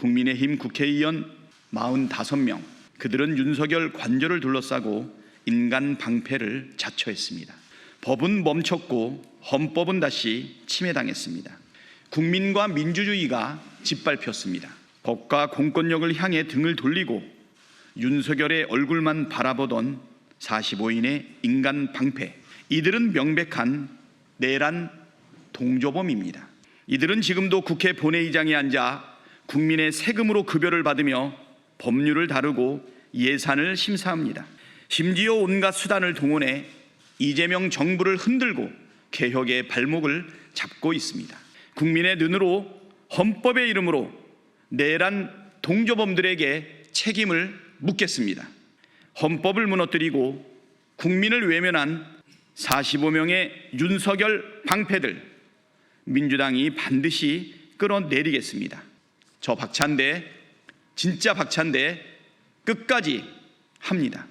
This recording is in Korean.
국민의힘 국회의원 45명 그들은 윤석열 관저를 둘러싸고 인간 방패를 자처했습니다. 법은 멈췄고 헌법은 다시 침해당했습니다. 국민과 민주주의가 짓밟혔습니다. 법과 공권력을 향해 등을 돌리고 윤석열의 얼굴만 바라보던 45인의 인간 방패. 이들은 명백한 내란 동조범입니다. 이들은 지금도 국회 본회의장에 앉아 국민의 세금으로 급여를 받으며 법률을 다루고 예산을 심사합니다. 심지어 온갖 수단을 동원해 이재명 정부를 흔들고 개혁의 발목을 잡고 있습니다. 국민의 눈으로 헌법의 이름으로 내란 동조범들에게 책임을 묻겠습니다. 헌법을 무너뜨리고 국민을 외면한 45명의 윤석열 방패들 민주당이 반드시 끌어내리겠습니다. 저 박찬대 진짜 박찬대 끝까지 합니다.